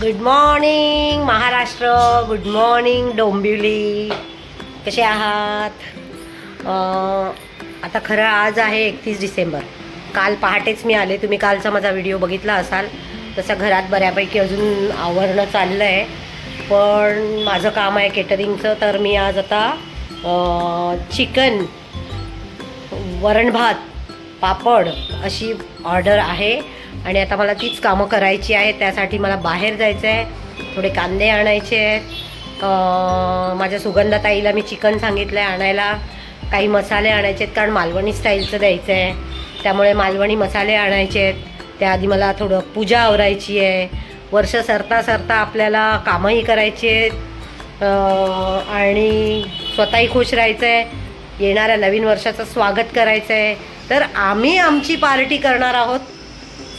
Good morning Maharashtra good morning Dombivli कसे आहात? आता खरं आज आहे एकतीस डिसेंबर. काल पहाटेच मी आले. तुम्ही कालचा माझा व्हिडिओ बघितला असाल. तसं घरात बऱ्यापैकी अजून आवरणं चाललं आहे पण माझं काम आहे केटरिंगचं तर मी आज आता चिकन वरण भात पापड अशी ऑर्डर आहे. आणि आता मला तीच कामं करायची आहे त्यासाठी मला बाहेर जायचं आहे थोडे कांदे आणायचे आहेत. माझ्या सुगंधाताईला मी चिकन सांगितलं आहे आणायला. काही मसाले आणायचे आहेत कारण मालवणी स्टाईलचं द्यायचं आहे त्यामुळे मालवणी मसाले आणायचे आहेत. त्याआधी मला थोडं पूजा आवरायची आहे. वर्ष सरता सरता आपल्याला कामंही करायची आहेत. आणि स्वतःही खुश राहायचं आहे येणाऱ्या नवीन वर्षाचं स्वागत करायचं आहे तर आम्ही आमची पार्टी करणार आहोत.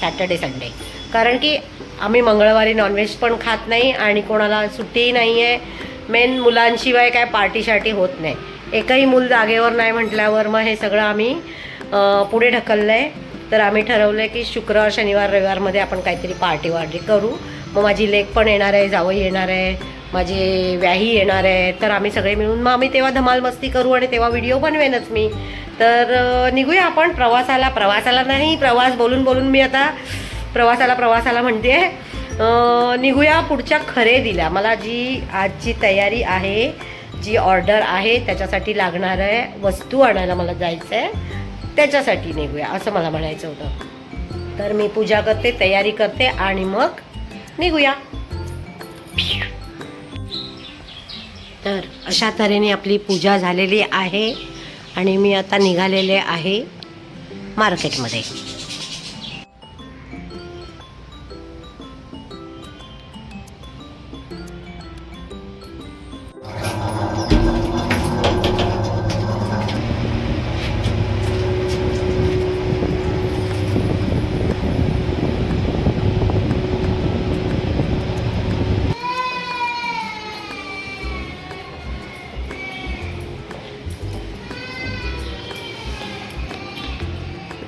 Saturday Sunday. कारण की आम्ही मंगळवारी नॉनव्हेज पण खात नाही आणि कोणाला सुट्टीही नाही आहे मेन मुलांशिवाय काय पार्टी शार्टी होत नाही. एकही मूल जागेवर नाही म्हटल्यावर मग हे सगळं आम्ही पुढे ढकललं आहे तर आम्ही ठरवलं आहे की शुक्रवार शनिवार रविवारमध्ये आपण काहीतरी पार्टी वार्टी करू. मग माझी लेक पण येणार आहे जावई येणार आहे माझी व्याही येणार आहे. तर आम्ही सगळे मिळून मग आम्ही तेव्हा धमाल मस्ती करू आणि तेव्हा व्हिडिओ बनवेनच मी. तर निघूया आपण प्रवासाला. प्रवासाला नाही प्रवास बोलून बोलून मी आता प्रवासाला प्रवासाला म्हणते. निघूया पुढच्या खरेदीला. मला जी आजची तयारी आहे जी ऑर्डर आहे त्याच्यासाठी लागणार आहे वस्तू आणायला मला जायचं आहे त्याच्यासाठी निघूया असं मला म्हणायचं होतं. तर मी पूजा करते तयारी करते आणि मग निघूया. तर अशा तऱ्हेने आपली पूजा झालेली आहे. आणि मी आता निघालेले आहे मार्केटमध्ये.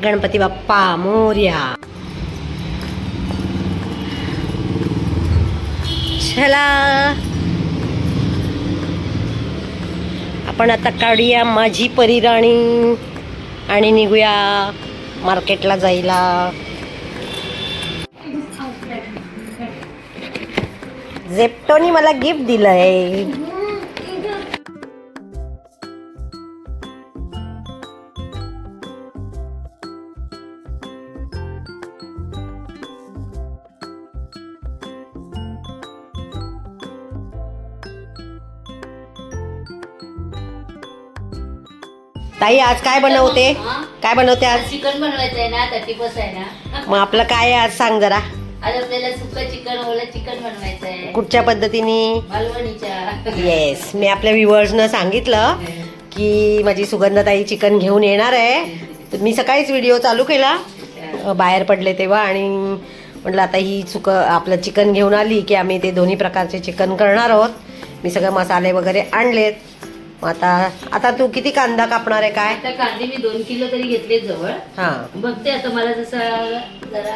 गणपती बाप्पा मोर्या. चला. आपण आता काढूया माझी परिराणी आणि निघूया मार्केटला जायला. झेप्टोनी मला गिफ्ट दिलंय. ताई आज काय बनवते? काय बनवते आज? चिकन बनवायचं आहे ना. आहे मग आपलं काय आहे आज सांग जरा. आज आपल्याला सुकं चिकन ओलं चिकन बनवायचं आहे कुठच्या पद्धतीने? मालवणीच्या. येस मी आपल्या व्ह्युअर्सनं सांगितलं की माझी सुगंधताई चिकन घेऊन येणार आहे. तर मी सकाळीच व्हिडिओ चालू केला. अ, बाहेर पडले तेव्हा आणि म्हटलं आता ही चुक आपलं चिकन घेऊन आली की आम्ही ते दोन्ही प्रकारचे चिकन करणार आहोत. मी सगळे मसाले वगैरे आणलेत. आता आता तू किती कांदा कापणार आहे काय? आता कांदे मी दोन किलो तरी घेतले जवळ. हां. बघते आता मला जसा जरा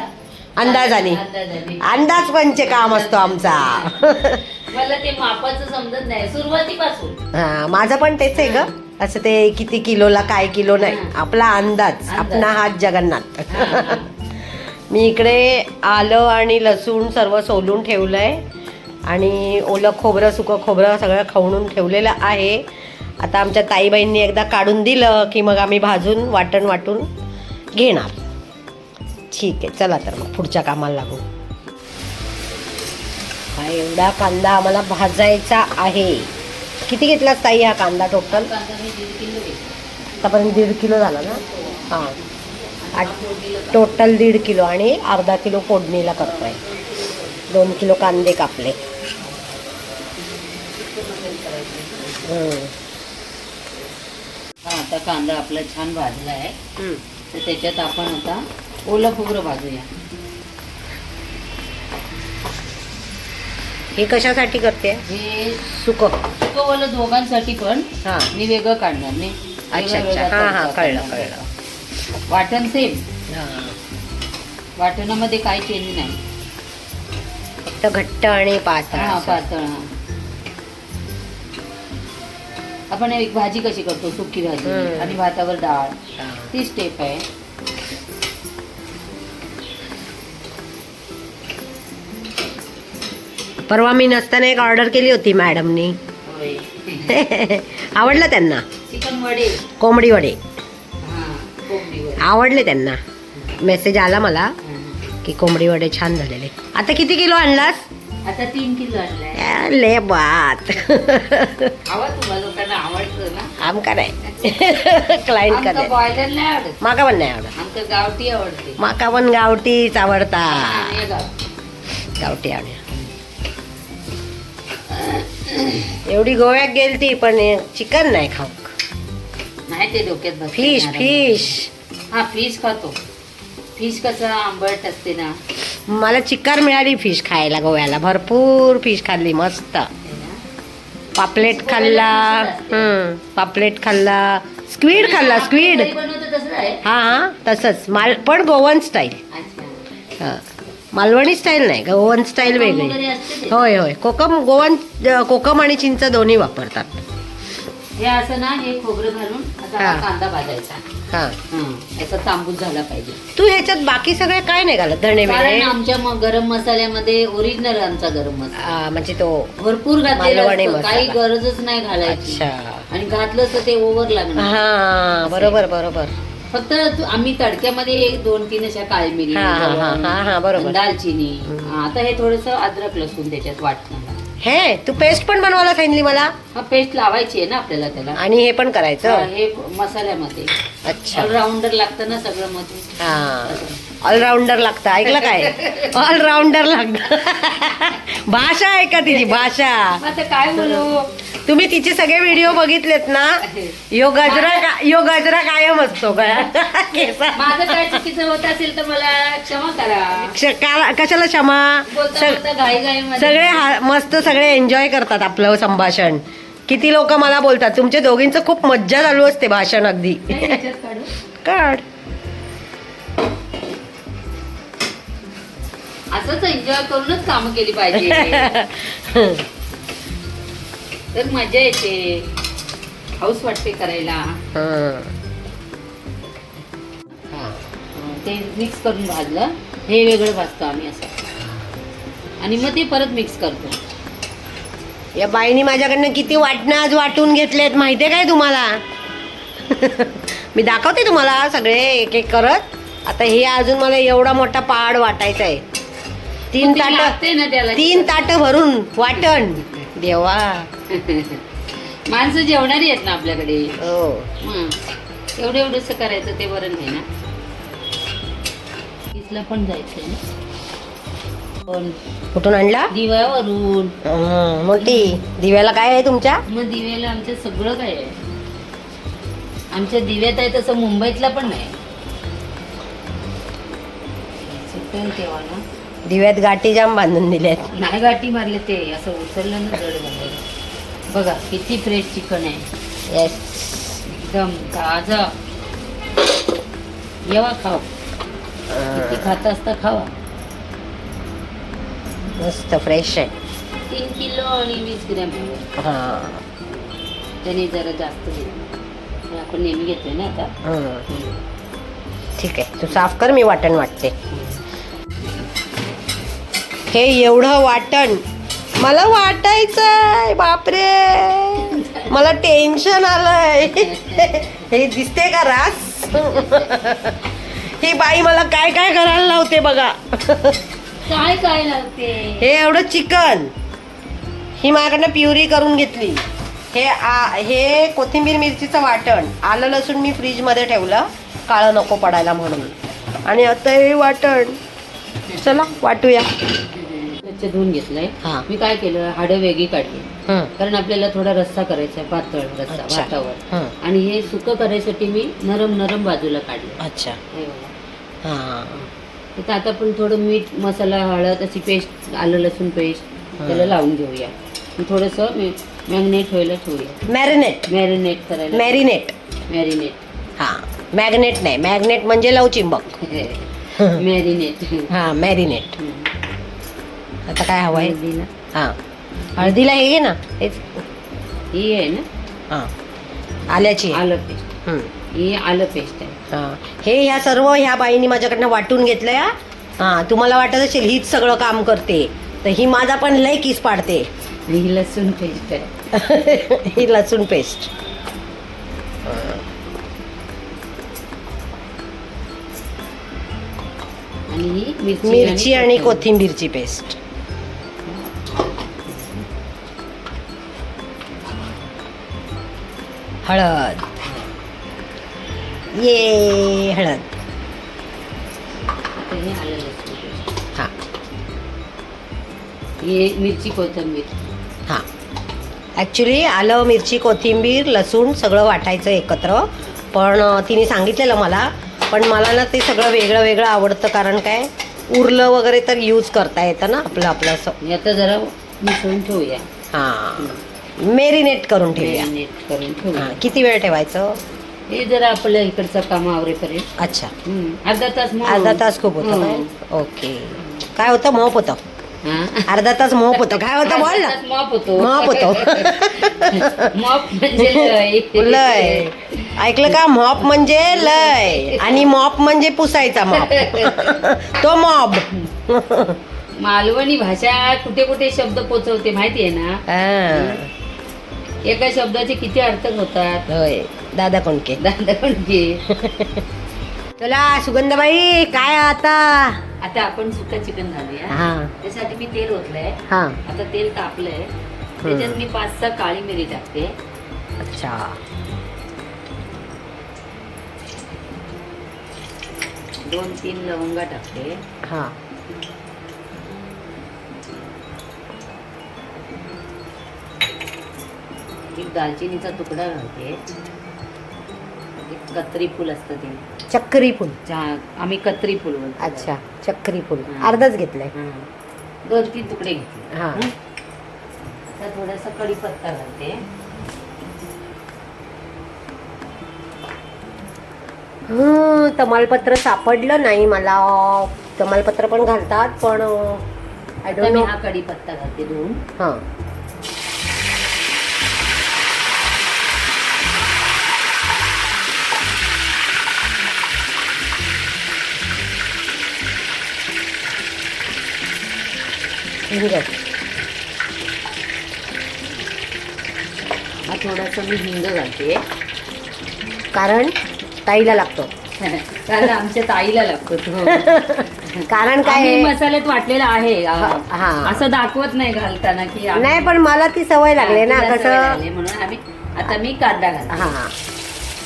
अंदाजाने. अंदाजाने अंदाज पंच काम असतो आमचा. मला ते मापाचं समजत नाही. सुरुवातीपासून. हा माझं पण तेच आहे ग. असं ते किती किलोला काय किलो नाही. आपला अंदाज. आपला हात जगन्नाथ. मी इकडे आलं आणि लसूण सर्व सोलून ठेवलंय. आणि ओलं खोबरं सुकं खोबरं सगळं खवणून ठेवलेलं आहे. आता आमच्या ताईबाईंनी एकदा काढून दिलं की मग आम्ही भाजून वाटण वाटून घेणार. ठीक आहे चला तर मग पुढच्या कामाला लागू. हा एवढा कांदा आम्हाला भाजायचा आहे. किती घेतलास ताई हा कांदा टोटल आतापर्यंत दीड किलो झाला ना? हां. टोटल दीड किलो आणि अर्धा किलो फोडणीला करतोय. दोन किलो कांदे कापले. हम्म. आता कांदा आपला छान भाजला आहे. तर त्याच्यात आपण आता ओलं खोबरं भाजूया. हे कशासाठी करते? हे सुक. सुकं ओलं दोघांसाठी पण हां. मी वेगळं काढणार नाही. अच्छा वेगळा अच्छा. वेगळा हां हां तडका कळलं. कळलं. वाटण सेम. हां. वाटणामध्ये काही चेंज नाही. फक्त फक्त घट्ट आणि पातळ हा असं. पातळ हा. आपण एक भाजी कशी करतो सुकी भाजी हम्म. आणि भातावर डाळ. ती स्टेप आहे. परवा मी नसताना एक ऑर्डर केली होती मॅडमनी आवडलं त्यांना? चिकन वडे. कोंबडी वडे. हा कोंबडी वडे. आवडले त्यांना. मेसेज आला मला हा. की कोंबडी वडे छान झालेले. आता किती किलो आणलास? आता तीन किलो आणलाय. ले बात. आवा तुम्हाला. लोकांना आवडतं ना आमका नाही. क्लायंट बॉयलर नाही. आवडत. माका पण नाही आवडत. गावठी आवडते. माका पण गावठीच आवडता. आणि गावठी. गावठी आवड. एवढी गोव्यात गेलती पण चिकन नाही खाऊ. नाही ते डोक्यात बसते फिश. फिश. हा फिश खातो. फिश कसं आंबट असते ना. मला चिकार मिळाली फिश खायला गोव्याला. भरपूर फिश खाल्ली मस्त. पापलेट खाल्ला पापलेट खाल्ला स्क्वीड खाल्ला स्क्वीड. हा हा तसंच. माल पण गोवन स्टाईल. हा. मालवणी स्टाईल नाही गोवन स्टाईल वेगळी. होय होय. कोकम गोवन कोकम आणि चिंच दोन्ही वापरतात. हे असं ना हे खोबरं घालून. कांदा भाजायचा. हा. हा. याचा तांबूस झाला पाहिजे. तू ह्याच्यात बाकी सगळे काय नाही घालत? धणे कारण बिणे? आमच्या म- गरम मसाल्यामध्ये ओरिजिनल आमचा गरम मसाला. आ, म्हणजे तो भरपूर घातलेला मालवणी असतो. काही. गरजच नाही घालायची. अच्छा. आणि घातलं तर ते ओव्हर लागणार. हा बरोबर बरोबर. फक्त तू- आम्ही तडक्यामध्ये एक दोन तीन अशा काळी मिरी हा, हा, हा, हा, हा, बरोबर. दालचिनी. आता हे थोडस अद्रक लसूण त्याच्यात वाटणार हे तू पेस्ट पण बनवायला सांगितली मला. हा पेस्ट लावायची आहे ना आपल्याला त्याला. आणि हे पण करायचं? हे मसाल्यामध्ये. अच्छा. ऑलराऊंडर लागतं ना सगळं मध्ये. हा. ऑलराऊंडर लागतं. ऐकलं काय? ऑलराऊंडर लागतं. भाषा आहे का तिची? भाषा. काय बोलू? तुम्ही तिचे सगळे व्हिडिओ बघितलेत ना? यो गजरा का- यो गजरा कायम असतो का? केसा माझं काय चुकीचं होत असेल तर मला क्षमा करा. क्ष- का- कशाला क्षमा? सगळे मस्त सगळे एन्जॉय करतात आपलं संभाषण. किती लोक मला बोलतात? तुमच्या दोघींचं खूप मज्जा चालू असते भाषण अगदी. काढ. असंच एन्जॉय करूनच काम केली पाहिजे. तर मजा येते. हाऊस वाटते करायला. ते मिक्स करून भाजलं. हे वेगळं भाजतो आम्ही असं. आणि मग ते परत मिक्स करतो. या बाईनी माझ्याकडनं किती वाटणं आज वाटून घेतलेत माहितीये काय तुम्हाला? मी दाखवते तुम्हाला सगळे एक एक करत. आता हे अजून मला एवढा मोठा पाड वाटायचा आहे तीन ती ताट लागते ना त्याला तीन ताट भरून वाटण. देवा. माणसं जेवणारी आहेत ना आपल्याकडे. हो. हं. एवढं एवढंसं करायचं ते बरं नाही ना. इसला पण जायचंय ना. पण कुठून आणला? दिव्यावरून. हं, मोठी दिव्याला काय आहे तुमच्या? मग दिव्याला आमचं सगळं काय आहे? आमच्या दिव्यात आहे तसं मुंबईतला पण नाही. सुटेल तेव्हा ना. दिव्यात गाठी जाम बांधून दिल्यात. नाही गाठी मारले ते असं उचललं ना जड झालं बघा किती फ्रेश चिकन आहे. येस एकदम ताजा. येवा खाव किती खाता असता खावा. मस्त फ्रेश आहे. तीन किलो आणि वीस ग्रॅम आहे. हा. त्याने जरा जास्त दिलं. आपण नेहमी घेतोय ना आता. ठीक आहे. तू साफ कर मी वाटण वाटते. हे एवढं वाटण. मला वाटायचंय बापरे. मला टेन्शन आलंय. हे दिसते का रास? ही बाई मला काय काय करायला लावते बघा. काय काय लागते हे एवढं चिकन. ही माझ्याकडनं प्युरी करून घेतली. हे आ हे कोथिंबीर मिरचीचं वाटण. आलं लसूण मी फ्रीजमध्ये ठेवलं. काळं नको पडायला म्हणून. आणि आता हे वाटण. चला वाटूया. स्वच्छ धुवून घेतलंय. हा. मी काय केलं? हाडं वेगळी काढली. हं. कारण आपल्याला थोडा रस्सा करायचा आहे पातळ रस्सा अच्छा. भातावर हं. आणि हे सुकं करायसाठी मी नरम नरम बाजूला काढलं. अच्छा. हे बघा. हां. तर आता आपण थोडं मीठ मसाला हळद अशी पेस्ट आलं लसूण पेस्ट त्याला लावून घेऊया. आणि थोडंसं मॅग्नेट व्हायला ठेवूया. मॅरिनेट. मॅरिनेट करायला मॅरिनेट. मॅरिनेट. हां. मॅग्नेट नाही. मॅग्नेट म्हणजे लवचिंबक मॅरिनेट. हां मॅरिनेट. आता काय हवं आहे? हळदीला. हां. हळदीला हे घे ना. हेच ही आहे ना? हां. आल्याची आहे. आलं पेस्ट. हं. ही आलं पेस्ट आहे. हां. हे ह्या सर्व ह्या बाईंनी माझ्याकडनं वाटून घेतलं या हां तुम्हाला वाटत असेल हीच सगळं काम करते तर ही माझा पण लय किस पाडते. आणि ही लसूण पेस्ट आहे. ही लसूण पेस्ट. आणि ही मिरची मिरची आणि कोथिंबीरची पेस्ट. हळद. ये हळद. हे ही. मिरची कोथिंबीर. हां. ॲक्च्युली आलं मिरची कोथिंबीर लसूण सगळं वाटायचं एकत्र. पण तिने सांगितलेलं मला. पण मला ना ते सगळं वेगळं वेगळं आवडतं. कारण काय? उरलं वगैरे तर यूज करता येतं ना आपलं आपलं असं. आता जरा मिसळून ठेवूया. हां. मेरिनेट करून ठेवूया. करून हां किती वेळ ठेवायचं? हे जरा आपल्या इकडचं काम आवरेपर्यंत. अच्छा. हम्म, अर्धा तास अर्धा तास खूप होतं हम्म. काय ओके. काय होतं? मॉप होतं. हा. अर्धा तास मॉप होतं. काय होतं? बोल अर्धा ना. तास मॉप होतो. मॉप होतो. मॉप म्हणजे लय. लय. ऐकलं का? मॉप म्हणजे लय. आणि मॉप म्हणजे पुसायचा मॉप. तो मॉब. मालवणी भाषा कुठे कुठे शब्द पोचवते माहिती आहे ना एका शब्दाचे किती अर्थ होतात? होय. दादा कोणके दादा म्हणजे चला सुगंधबाई काय आता? आता आपण सुका चिकन घालूया. हा. त्यासाठी मी तेल ओतलंय. हा. आता तेल तापलंय. त्याच्यात मी पाच सहा काळी मिरी टाकते. अच्छा. दोन तीन लवंगा टाकते. हा. एक दालचिनीचा तुकडा घालते. कत्री फुल असतं ते. चक्री फुल? आम्ही कत्री फुल बोलतो अच्छा चक्री फुल. हा. अर्धच घेतलंय. हां. दोन तीन तुकडे घेतले हा. हं? आता थोडासा कढीपत्ता घालते. हं, तमालपत्र सापडलं नाही मला. तमालपत्र पण घालतात पण आय आता डोंट मी हा कढीपत्ता घालते धुवून हां. हिंग हा थोडासा मी हिंग घालते. कारण ताईला लागतो. कारण आमच्या ताईला लागतो तो. कारण काय? मसाल्यात वाटलेला आहे. हा. असं दाखवत नाही घालताना की नाही पण मला ती सवय लागली ना कसं? म्हणून आम्ही आता मी कांदा घालते. हा.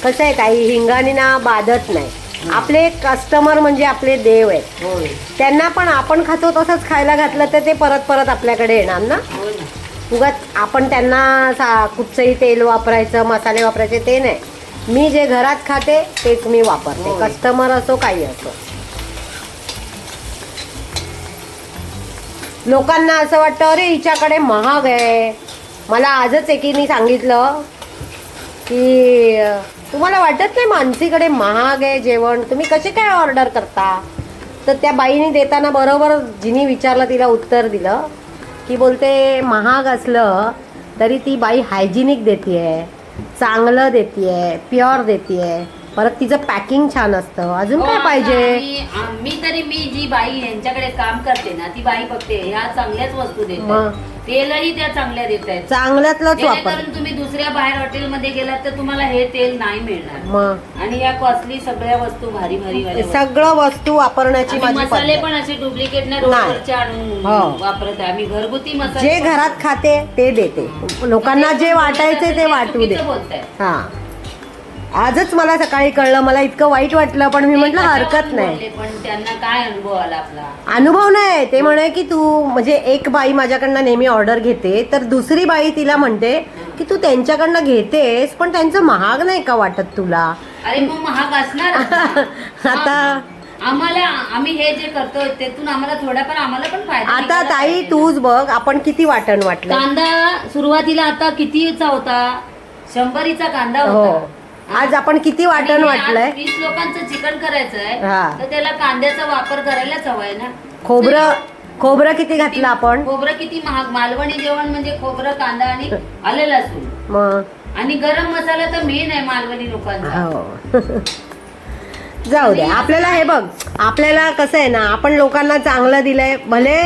कसं आहे ताई हिंगाने ना बाधत नाही. आपले कस्टमर म्हणजे आपले देव आहेत. होय. त्यांना पण आपण खातो तसंच खायला घातलं तर ते परत परत आपल्याकडे येणार ना? हो ना. उगाच आपण त्यांना सा कुठचंही तेल वापरायचं मसाले वापरायचे ते नाही. मी जे घरात खाते तेच मी वापरते. होय. कस्टमर असो काही असो. लोकांना असं वाटतं अरे हिच्याकडे महाग आहे. मला आजच एकीने सांगितलं की तुम्हाला वाटत नाही मानसीकडे महाग आहे जेवण? तुम्ही कसे काय ऑर्डर करता? तर त्या बाईने देताना बरोबर जिनी विचारलं तिला उत्तर दिलं की बोलते महाग असलं तरी ती बाई हायजिनिक देते आहे चांगलं देते आहे प्युअर देते आहे परत तिचं पॅकिंग छान असतं अजून हो, काय आता पाहिजे आम्ही- मी तरी मी जी बाई यांच्याकडे काम करते ना ती बाई बघते ह्या चांगल्याच वस्तू मग? देतात तेलही त्या चांगल्या देत आहेत चांगल्यातलंच वापर जेणेकरून तुम्ही दुसऱ्या बाहेर हॉटेलमध्ये गेलात तर तुम्हाला हे तेल नाही मिळणार मग आणि या कॉस्टली सगळ्या वस्तू भारी भारी वस्तू. सगळं वस्तू वापरण्याची आम्ही माझी मसाले पद्धत. पण असे डुप्लिकेट नाही नाही. रोडवरचे आणून हो. वापरत आहे आम्ही घरगुती मसाले जे घरात खाते ते देते लोकांना जे वाटायचे ते वाटू दे. हा आजच मला सकाळी कळलं मला इतकं वाईट वाटलं पण मी म्हटलं हरकत नाही. पण त्यांना काय अनुभव आला आपला? अनुभव नाही ते म्हणे की तू म्हणजे एक बाई माझ्याकडनं नेहमी ऑर्डर घेते तर दुसरी बाई तिला म्हणते की तू त्यांच्याकडनं घेतेस पण त्यांचं महाग नाही का वाटत तुला? अरे मग महाग असणार. आता आम्हाला आम्ही हे जे करतोय त्यातून आम्हाला थोडाफार आम्हाला पण फायदा आता निघाला ताई पाहिजे. तूच बघ आपण किती वाटण वाटलं. कांदा सुरुवातीला आता कितीचा होता? शंभरीचा कांदा हो. होता. आज आपण किती वाटण वाटलंय? वीस लोकांचं चिकन करायचं आहे हा. तर त्याला कांद्याचा वापर करायलाच हवाय ना. खोबरं खोबरं किती घातलं आपण? खोबरं किती महाग? मालवणी जेवण म्हणजे खोबरं कांदा आणि आलं लसूण. मग? आणि गरम मसाला तर मेन आहे मालवणी लोकांचा. हो. जाऊ दे. आपल्याला हे बघ आपल्याला कसं आहे ना आपण लोकांना चांगलं दिलंय भले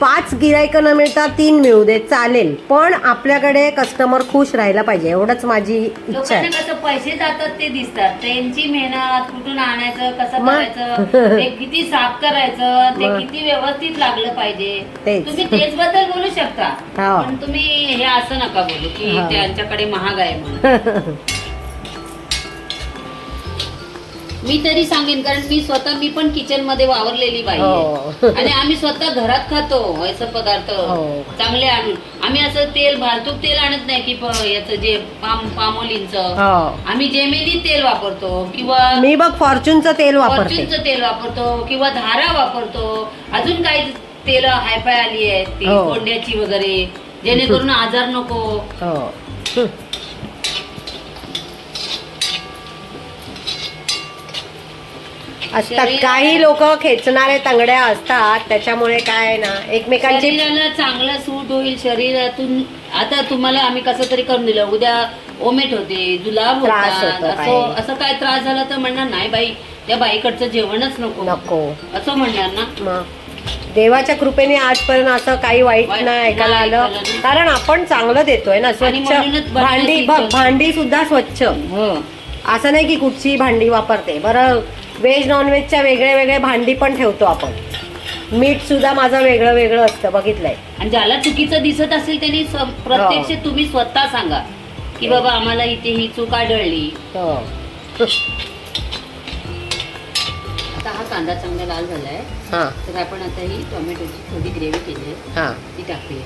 पाच गिरायकं न मिळता तीन मिळू दे चालेल पण आपल्याकडे कस्टमर खुश राहायला पाहिजे एवढंच माझी इच्छा लोकांना आहे कसं पैसे जातात ते दिसतात त्यांची मेहनत कुठून आणायचं कसं मग? करायचं ते किती साफ करायचं ते मग? किती व्यवस्थित लागलं पाहिजे तेच. तुम्ही तेच बद्दल बोलू शकता हो. पण तुम्ही हे असं नका बोलू की हो. त्यांच्याकडे महाग आहे म्हणून मी तरी सांगेन कारण मी स्वतः मी पण किचनमध्ये वावरलेली बाई आहे. हो. आणि आम्ही स्वतः घरात खातो असं पदार्थ. हो. चांगले आणून. आम्ही असं तेल भालतूक तेल आणत नाही की प- याचं जे पाम पामोलींचं. हो. आम्ही जेमिनी तेल वापरतो किंवा मी बघ फॉर्च्यूनचं तेल वापरते. फॉर्च्यूनचं तेल वापरतो किंवा धारा वापरतो. अजून काही तेल हायफाय आली आहेत ती हो. कोंड्याची वगैरे. जेणेकरून आजार नको. हो. असतात. काही लोक खेचणारे तंगड्या असतात. त्याच्यामुळे काय ना एकमेकांची शरीराला चांगलं सूट होईल शरीरातून. आता तुम्हाला आम्ही कसं तरी करून दिलं. उद्या ओमेट होते जुलाब त्रास होतात. होतो असं काही. असं काय त्रास झाला तर म्हणणार नाही बाई त्या बाईकडचं जेवणच नको. नको. असं म्हणणार ना? मग. देवाच्या कृपेने आजपर्यंत असं काही वाईट वाईट नाही ऐकायला नाही आलं. ऐकायला नाही. कारण आपण चांगलं देतोय ना स्वच्छ. म्हणूनच भांडी भांडी सुद्धा स्वच्छ. हो. असं नाही की कुठची भांडी वापरते. बरं व्हेज नॉनव्हेजच्या वेगळे वेगळे भांडी पण ठेवतो आपण. मीठ सुद्धा माझं वेगळं वेगळं असतं बघितलंय. आणि ज्याला चुकीचं दिसत असेल त्यांनी स- प्रत्यक्ष हो. तुम्ही स्वतः सांगा की बाबा आम्हाला इथे ही चूक आढळली. हो. आता हा कांदा चांगला लाल झालाय. हां. तर आपण आता ही टोमॅटोची थोडी ग्रेव्ही केली आहे. हां. ती टाकूया.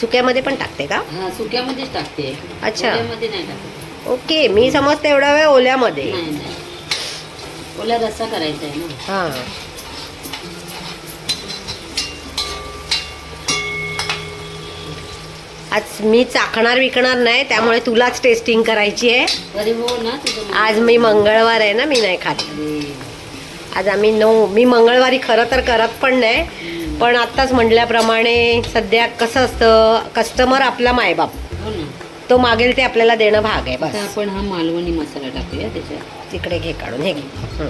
सुक्यामध्ये पण टाकते का? हा सुक्यामध्येच टाकते. अच्छा. ओल्यामध्ये नाही टाकत. ओके मी समजते एवढा वेळ ओल्यामध्ये. नाही नाही. ओला रस्सा करायचा आहे ना. हां. आज मी चाकणार विकणार नाही त्यामुळे तुलाच टेस्टिंग करायची आहे. अरे हो ना तुझं मन- आज मी मंगळवार आहे ना मी नाही खात. अरे. आज आम्ही नऊ मी मंगळवारी खरं तर करत पण नाही. पण आत्ताच म्हटल्याप्रमाणे सध्या कसं असतं कस्टमर आपला मायबाप. तो मागेल ते आपल्याला देणं भाग आहे आता बस आपण हा मालवणी मसाला टाकूया त्याच्यात. तिकडे घे काढून हे घे. हं.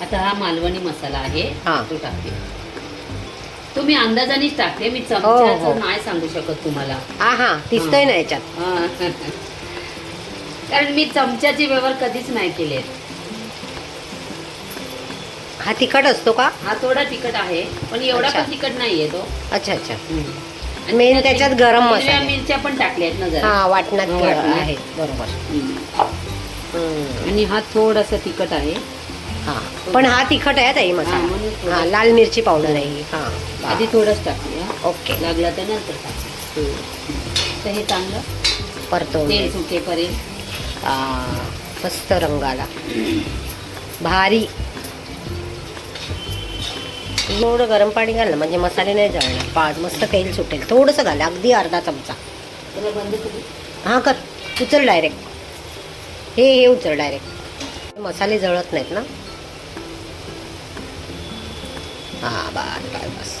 आता हा मालवणी मसाला आहे हा. तो टाकते. तो मी अंदाजानेच टाकते मी हो, हो. चमच्याचं नाही सांगू शकत तुम्हाला. हा हा दिसतोय ना याच्यात. हा. कारण मी चमच्याचे व्यवहार कधीच नाही केले हा तिखट असतो का? हा थोडा तिखट आहे पण एवढा अच्छा. पण तिखट नाहीये तो. अच्छा अच्छा. मेन त्याच्यात गरम मसाले. मिरच्या पण टाकल्या आहेत ना जरा. हा वाटणात हा, वाटणात. आहे बरोबर. हम्म. आणि हा थोडासा तिखट आहे. हा पण हा तिखट आहे ताई हा, मसाला थोडं- हा लाल मिरची पावडर आहे हा. आधी थोडंच टाकूया. ओके. लागला तर नंतर टाकू. हं. तर हे चांगलं परतवून तेल. सुटेपर्यंत. हा, मस्त रंगाला. भारी. थोडं गरम पाणी घाल ना म्हणजे मसाले नाही जळणार. पाच मस्त तेल सुटेल. थोडंसं घाल अगदी अर्धा चमचा. हां कर. उचल डायरेक्ट हे हे उचल डायरेक्ट मसाले जळत नाहीत ना? हां बस बस बस.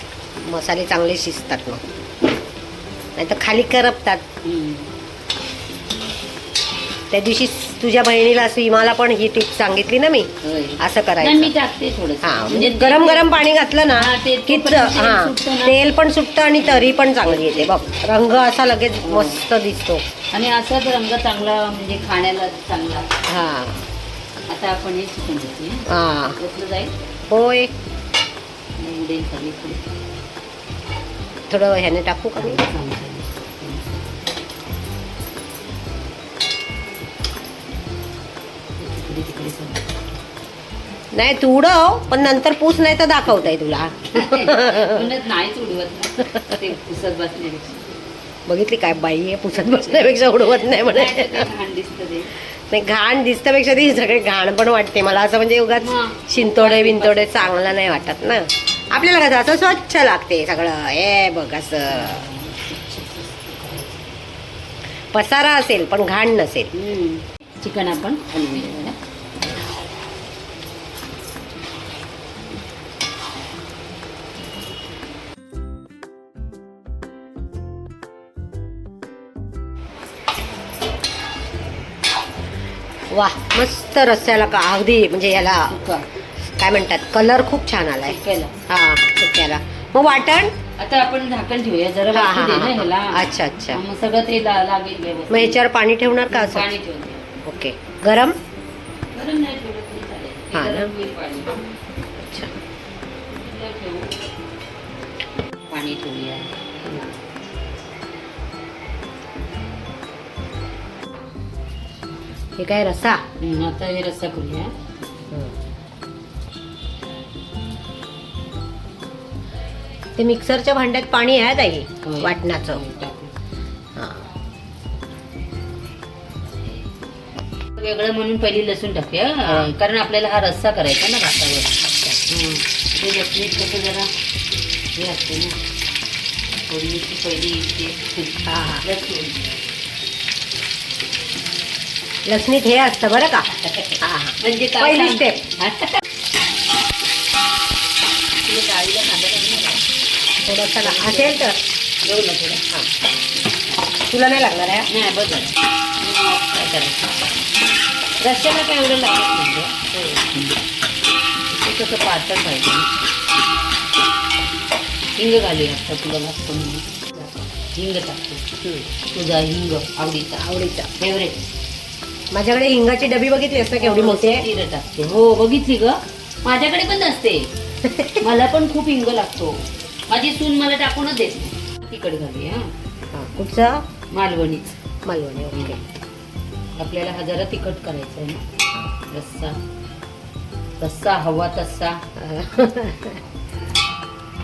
मसाले चांगले शिजतात मग. नाही तर खाली करपतात. त्या दिवशी तुझ्या बहिणीला सीमाला पण ही टिप सांगितली ना मी. असं मी करायचं. टाकते थोडं हा म्हणजे गरम गरम पाणी घातलं ना हा, की हा. तेल पण सुटतं आणि तरी पण चांगली येते. बघ रंग असा लगेच मस्त दिसतो. आणि असाच रंग चांगला म्हणजे खाण्याला चांगला. हा. आता आपण हे चिकन घेतले हा. जाईल? होय. थोडं ह्याने टाकू का नाही तू उडव पण नंतर पूस नाही तर दाखवताय तुला. नाहीच उडवत. ते पुसत बसण्यापेक्षा. बघितली काय बाई आहे पुसत बसण्यापेक्षा उडवत नाही म्हणे. नाही घाण दिसतं ते. नाही घाण दिसण्यापेक्षा ती सगळे घाण पण वाटते मला. असं म्हणजे उगाच. शिंतोडे बिंतोडे चांगलं नाही वाटत ना. आपल्याला कसं असं स्वच्छ लागते सगळं. हे बघ असं. पसारा असेल पण घाण नसेल. चिकन आपण वा मस्त रस्त्याला का अगदी म्हणजे याला काय म्हणतात कलर खूप छान आलाय. हा सुक्याला मग वाटण? आता आपण झाकण ठेवूया जरा ह्याला. अच्छा, अच्छा. मग सगळं ते लागेल. मग ह्याच्यावर पाणी ठेवणार का असं? पाणी ओके. गरम? गरम नाही ठेवलं. हा ना? अच्छा. पाणी ठेवूया. हे काय रसा हम्म, आता हे रस्सा करूया ते मिक्सरच्या भांड्यात पाणी आहे ताई. वाटणाचं. हा. वेगळं म्हणून पहिली लसूण टाकूया कारण आपल्याला हा रस्सा करायचा ना भातावर हं. ते कसं जरा हे असते ना पहिली हा, हा. लसूण लसणीत हे असतं बरं का? हा, हा. म्हणजे काय पहिली का? थोडासा ला- असेल तर. घेऊ ना थोडा तुला नाही लागणार आहे नाही बघ रस्त्याला काय एवढं लागत नाही गं. ते कसं पातळ पाहिजे. हिंग घालूया आता तुला लागतो म्हणून. हिंग टाकते. तुझा हिंग आवडीचा. आवडीचा. फेवरेट माझ्याकडे हिंगाची डबी बघितली असतं केवढी मोठी आहे? जिरं टाकते हो बघितली ग. माझ्याकडे पण नसते. मला पण खूप हिंग लागतो. माझी सून मला टाकूनच देते तिकड घालूया हं. हा, कुठचा? मालवणीच. मालवणी ओके. आपल्याला हा जरा तिखट करायचा आहे ना. रस्सा रस्सा हवा तसा.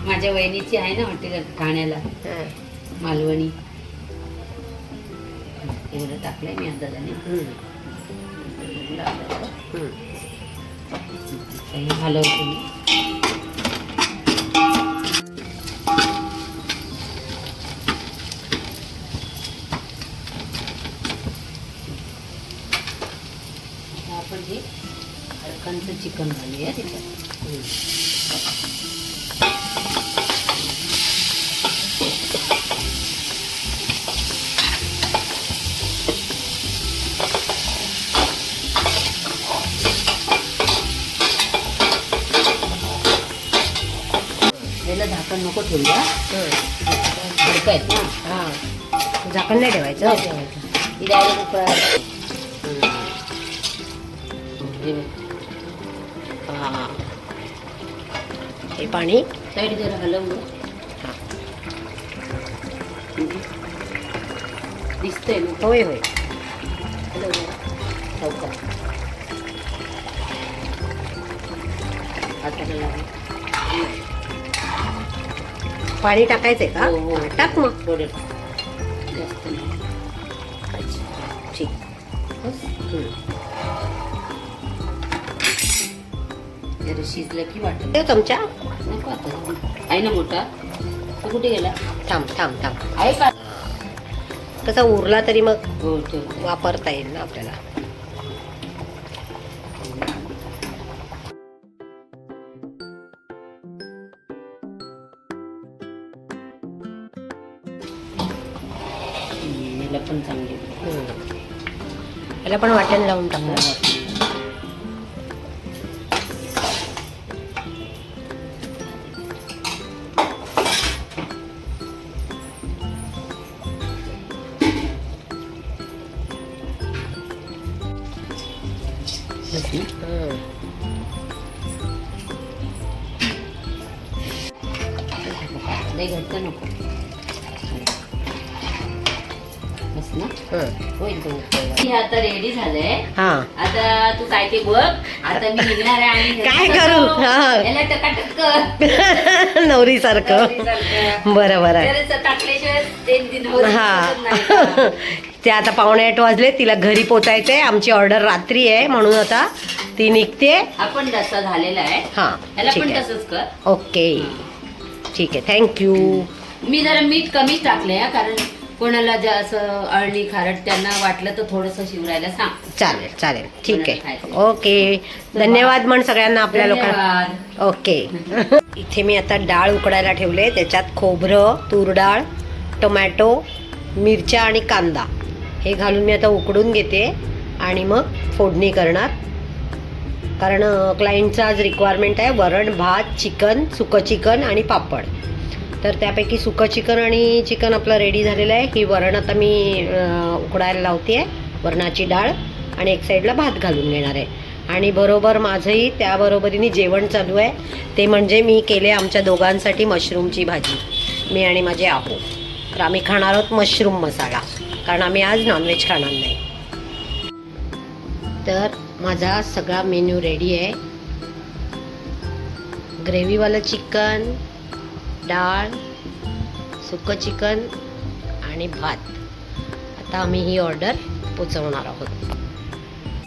माझ्या वहिनीची आहे ना हॉटेल ठाण्याला? हा. मालवणी. एवढं टाकलंय मी अंदाजाने. हम्म, हम्म. काही आपण हे अडकांचं चिकन घालूया आहे याला झाकण नको ठेवूया हा. झाकण नाही ठेवायचं. ही. हे. हा. हे पाणी. साईड जरा हलवलं हा. दिसतंय होय होय. हलव पाणी टाकायचंय का? हो, हो. टाक मग. थोडं जास्त ठीक. जरा शिजलं की वाटत चमचा. नको आता. आहे ना मोठा? तो कुठे गेला? थांब थांब थांब. आहे का? कसा उरला तरी मग हो वापरता येईल ना आपल्याला. याला पण वाटण लावून टाकणार हम्म. लई घट्ट नको ना? हम्म. होईल तो उकळला. हे आता रेडी झालंय. हा. आता तू काय ते बघ. आता मी निघणार आहे आणि काय करू? हा. याला टकाटक. कर नवरी सारखं नवरीसारखं. बरं बरं. तरच टाकल्याशिवाय ते दिन होत हा. का? ते आता पावणे आठ वाजले. तिला घरी पोचायचंय. आमची ऑर्डर रात्री आहे. म्हणून आता ती निघते. आपण रस्सा झालेला आहे. हा. याला ठीक पण आहे. तसंच कर. ओके. ठीक आहे. थँक्यू मी जरा मीठ कमीच टाकलंय हा, कारण कोणाला जे असं अळणी खारट त्यांना वाटलं तर थोडस शिवरायला सांग. चालेल चालेल. ठीक आहे. ओके. धन्यवाद म्हण सगळ्यांना आपल्या लोकांना. ओके. इथे मी आता डाळ उकडायला ठेवले. त्याच्यात खोबरं तूर डाळ टोमॅटो मिरच्या आणि कांदा. हे घालून मी आता उकडून घेते आणि मग फोडणी करणार. कारण क्लायंटचा आज रिक्वायरमेंट आहे वरण भात चिकन सुकं चिकन आणि पापड. तर त्यापैकी सुकं चिकन आणि चिकन आपलं रेडी झालेलं आहे. ही वरण आता मी उकडायला लावते आहे वरणाची डाळ आणि एक साईडला भात घालून घेणार आहे. आणि बरोबर माझंही त्याबरोबरीने जेवण चालू आहे. ते म्हणजे मी केले आमच्या दोघांसाठी मशरूमची भाजी. मी आणि माझे आहो. तर आम्ही खाणार आहोत मशरूम मसाला. कारण आम्ही आज नॉनव्हेज खाणार नाही. तर माझा सगळा मेन्यू रेडी आहे. ग्रेव्हीवालं चिकन डाळ सुकं चिकन आणि भात. आता आम्ही ही ऑर्डर पोचवणार आहोत.